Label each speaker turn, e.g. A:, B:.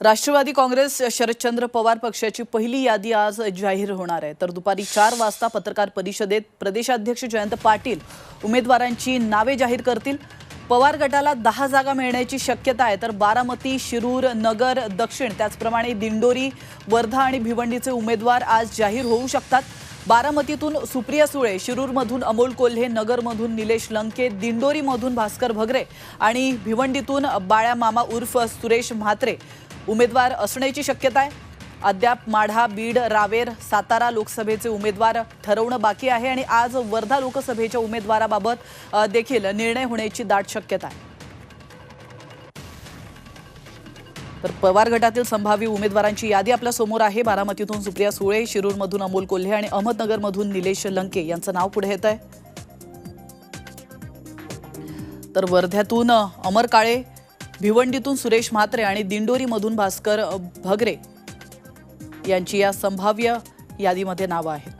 A: राष्ट्रवादी काँग्रेस शरदचंद्र पवार पक्षाची पहिली यादी आज जाहीर होणार आहे. तर दुपारी चार वाजता पत्रकार परिषदेत प्रदेशाध्यक्ष जयंत पाटील उमेदवारांची नावे जाहीर करतील. पवार गटाला दहा जागा मिळण्याची शक्यता आहे. तर बारामती शिरूर नगर दक्षिण त्याचप्रमाणे दिंडोरी वर्धा आणि भिवंडीचे उमेदवार आज जाहीर होऊ शकतात. बारामतीतून सुप्रिया सुळे शिरूरमधून अमोल कोल्हे नगरमधून निलेश लंके दिंडोरीमधून भास्कर भगरे आणि भिवंडीतून बाळ्या मामा उर्फ सुरेश म्हात्रे उमेदवार असण्याची शक्यता आहे. अद्याप माढा बीड रावेर सातारा लोकसभेचे उमेदवार ठरवणं बाकी आहे आणि आज वर्धा लोकसभेच्या उमेदवाराबाबत देखील निर्णय होण्याची दाट शक्यता आहे. तर पवार गटातील संभाव्य उमेदवारांची यादी आपल्यासमोर आहे. बारामतीतून सुप्रिया सुळे शिरूरमधून अमोल कोल्हे आणि अहमदनगरमधून निलेश लंके यांचं नाव पुढे येत आहे तर वर्ध्यातून अमर काळे भिवंडीतून सुरेश म्हात्रे आणि दिंडोरीमधून भास्कर भगरे यांची या संभाव्य यादीमध्ये नावं आहेत.